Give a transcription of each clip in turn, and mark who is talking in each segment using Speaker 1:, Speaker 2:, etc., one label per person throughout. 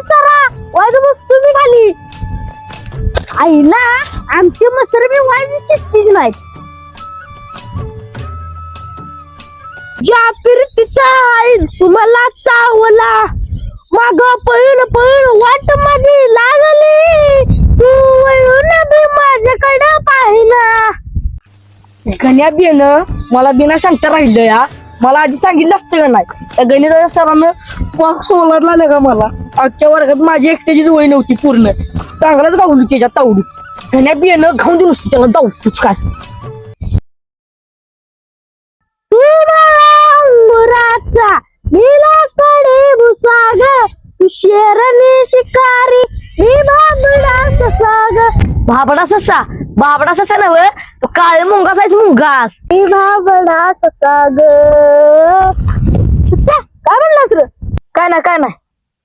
Speaker 1: मदत वाईज मी खाली. आईला आमची मसर मी वाईज शिकतीच नाही जापीर तिचा आईन तुम्हाला चावला. माग पळून पळून वाट माझी लागली. तू वळून बी माझ्याकडे पाहिला.
Speaker 2: गण्या ना मला बिना सांगता राहिलं या. मला आधी सांगितलं असतं का नाही? त्या गणिताच्या सरानं पाक सोलार आलं का मला? आजच्या वर्गात माझी एकट्याचीच वय नव्हती पूर्ण. चांगलाच गावली त्याच्या तावडी गण्या बियाणं घाऊन दिलं नुसतं त्याला दावतूच काय
Speaker 1: तू मला अंगुराचा नीला कडे भुसाग तू शेरणी शिकारी मी बाबडा
Speaker 2: ससा? भाबडा ससा नव तो काळे मुंगास आहे मुंगास.
Speaker 1: मी बाबडा ससाग. काय म्हणलास रे
Speaker 2: काय नाही काय नाही.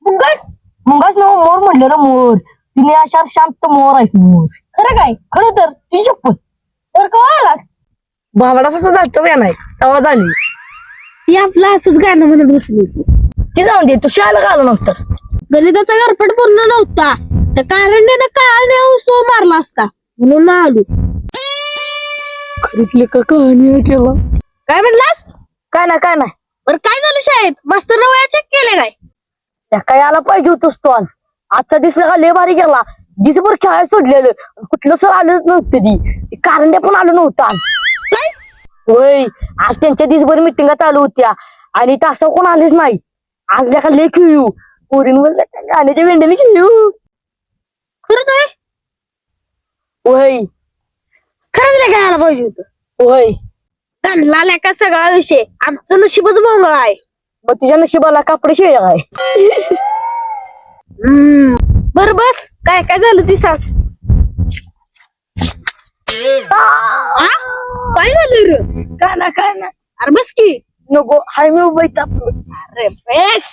Speaker 1: मुंगस?
Speaker 2: मुंगास नव मोर म्हणलं ना मोर. तिने अशा शांत मोर आहेस मोर.
Speaker 1: खरं काय?
Speaker 2: खरं तर ती शपथ
Speaker 1: तर कवा आलास?
Speaker 2: भाबडा ससा जातो का नाही तेव्हा झाली.
Speaker 1: ती आपलं असंच गाणं म्हणत बसली होती.
Speaker 2: ती जाऊन दे तू शाळेला आला नव्हतास?
Speaker 1: गणिताचा गरफट पूर्ण नव्हता. त्या कारंडीनं काळने तो मारला असता. म्हणून ना आलो.
Speaker 2: खरीच लेखा कहाणी केला.
Speaker 1: काय म्हणलास?
Speaker 2: काय नाही काय नाही.
Speaker 1: बरं काय झालं शाळेत? मास्तर वया चेक केले काय?
Speaker 2: त्या काय आला पाहिजे होतोस तू आज? आजचा दिवस का लय भारी गेला? दिवसभर खेळायला सोडलेलं. कुठलं सर आलंच नव्हतं ती. ते कारंड्या पण आलं नव्हतं आज.
Speaker 1: काय?
Speaker 2: होय आज त्यांच्या दिवसभर मिटिंगा चालू होत्या. आणि तासा कोण आलेच नाही. आज लेखा लय खेळू. पोरींवर त्या गाण्याच्या वेंड्याने खेळू.
Speaker 1: खरंच आहे
Speaker 2: होय?
Speaker 1: खरंच काय आला पाहिजे होतं.
Speaker 2: होय.
Speaker 1: त्यांना का सगळा विषय? आमचं नशीबच भोंगळ आहे.
Speaker 2: मग तुझ्या नशिबाला कापडे शिळे काय?
Speaker 1: बर बस. काय काय झालं ती सांग. आ? काय झालं रे?
Speaker 2: काय ना काय ना.
Speaker 1: अरे बस की.
Speaker 2: नको हाय मी उभं इथं आपलं.
Speaker 1: अरे बेस.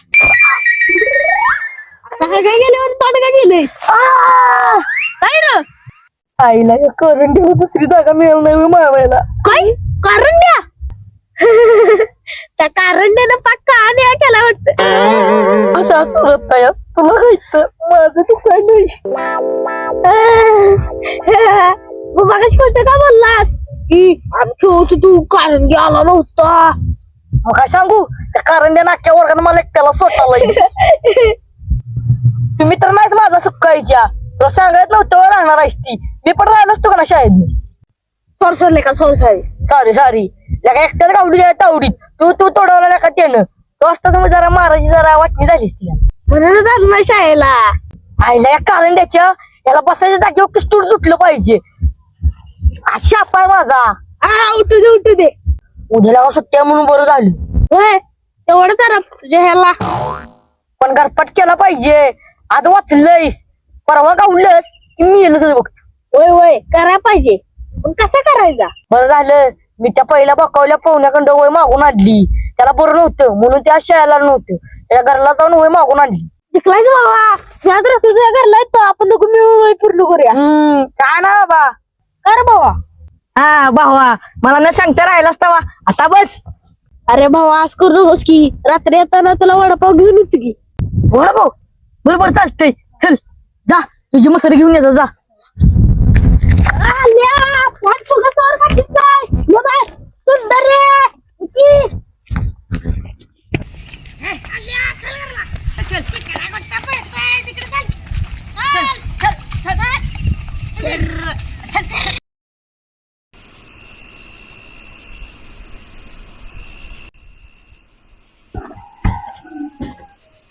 Speaker 1: सकाळ काय गेल्यावर ताट काय गेलंयस! काय रे?
Speaker 2: आईला या करंटीला दुसरी जागा मिळाली नाही मारायला
Speaker 1: काय कारंड्या त्या कारंड्यानं पाक्का आणि केला वाटतं
Speaker 2: असं असं होत नाही यार. तुला खायचं माझं तू काय नाही
Speaker 1: मग मागाशी कोणतं का बोललास की आम्ही खेळत तू कारंडी आला नव्हता
Speaker 2: मग काय सांगू त्या करंड्या नाक्या वर्गानं मला एकट्याला स्वतःला तू मित्र नाहीच माझा सुकायच्या तुला सांगायच नव्हतं राहणार आहेस ती. मी पण राहिलो असतो का ना शाळेत?
Speaker 1: सॉरी सॉरी का सॉरी सॉरी.
Speaker 2: सॉरी सॉरी लगा एकट्याच गावडी तावडीत. तू तू तोडवला का त्यानं. तो असता समज जरा मारायची जरा वाटणी झालीस तिला.
Speaker 1: म्हणूनच आलो नाही शाळेला.
Speaker 2: आईला या कारंड्याच्या याला बसायच्या जागेवर किस्तूर तुटलं पाहिजे. आज शाप आहे माझा.
Speaker 1: हा उठू दे उठू दे.
Speaker 2: उद्याला सुट्ट्या म्हणून बरं झालं.
Speaker 1: होय तेवढं तर तुझ्या ह्याला.
Speaker 2: पण गरपट केला पाहिजे. आज वाचलंयस. परवा गावलंस की मी येलच बघ.
Speaker 1: होय होय. करा पाहिजे. पण कसा करायचा?
Speaker 2: बरं झालं. मी त्या पहिल्या बकावल्या पाहुण्याकडं वय मागून आणली. त्याला बरं नव्हतं. म्हणून त्या शाळेला नव्हतं. त्याच्या घरला जाऊन वय मागून आणली.
Speaker 1: शिकलायच बाबा. याद राह तुझ्या घरला येतो. आपण नको मिळून पूर्ण करूया.
Speaker 2: हम्म. काय ना बाबा?
Speaker 1: कर बाबा.
Speaker 2: हा भावा. मला न सांगता राहिला असता आता बस.
Speaker 1: अरे भावा आज करू नकोस की. रात्री येताना तुला वडापाव घेऊन येतो की.
Speaker 2: बरं भाऊ बरोबर चालतंय. चल. जा तुझी मसरी घेऊन ये जा, जा.
Speaker 1: काय बाय सुंदर रे की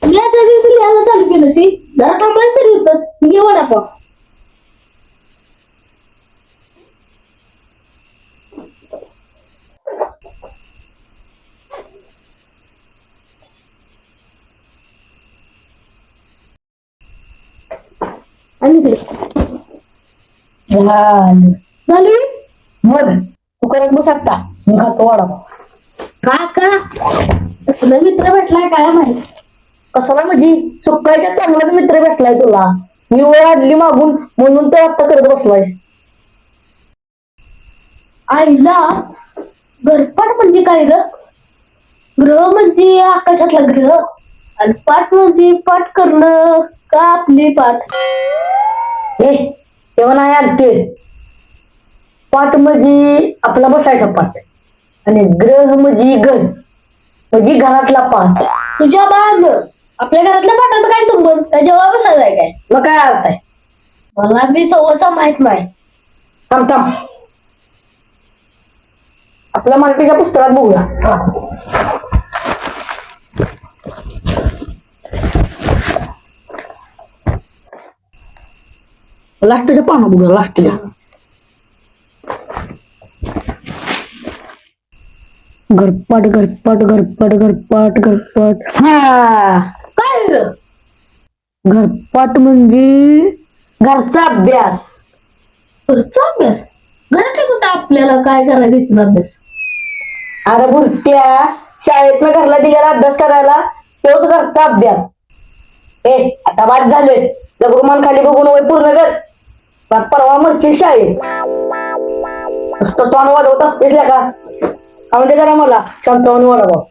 Speaker 1: मी आता दिवशी लिहायला चालू केलं शी जरा थांबायचं तरी होतंस मी घे वडापाव आणि इकडे
Speaker 2: झालं.
Speaker 1: चालू
Speaker 2: मग तू करत बस आता मी खातो वडापाव
Speaker 1: का का तसला मित्र भेटलाय काय माहीत
Speaker 2: कशाला म्हणजे? सुकायच्या चांगलाच मित्र भेटलाय तुला. मी वेळ आणली मागून म्हणून तर आता करत बसलायस.
Speaker 1: आईला घरपाट म्हणजे काय र ग्रह म्हणजे आकाशातला ग्रह. आणि पाठ म्हणजे पाठ करणं का आपली पाठ?
Speaker 2: हे तेव्हा नाही आणते पाठ म्हणजे आपला बसायचा पाठ. आणि ग्रह म्हणजे घर म्हणजे घरातला पाठ.
Speaker 1: तुझ्या बांध आपल्या घरातल्या पाठाचा काय संबंध? त्याच्यावर बसायलाय काय?
Speaker 2: मग काय अर्थ आहे
Speaker 1: मला बी सव्वाचा माहीत नाही.
Speaker 2: थांब थांब. आपल्या मराठीच्या पुस्तकात बघूया. लास्टच्या पाना बघूया लास्टच्या. घरपाट घरपाट घरपाट घरपाट घरपाट. हा.
Speaker 1: काय रे?
Speaker 2: घरपाट म्हणजे घरचा अभ्यास.
Speaker 1: घरचा अभ्यास? घरातले कुठं आपल्याला काय करायला देतील अभ्यास
Speaker 2: अरे बुरट्या शाळेतनं घरला दिलेला अभ्यास करायला तोच घरचा अभ्यास. ए आता बाद झाले. लघुमान खाली बघून वय पूर्ण कर. पण परवा म्हणशील शाळेत. नुसतं तोंड वाजवत असतेस का म्हणजे करा मला शांतवानी वाढवा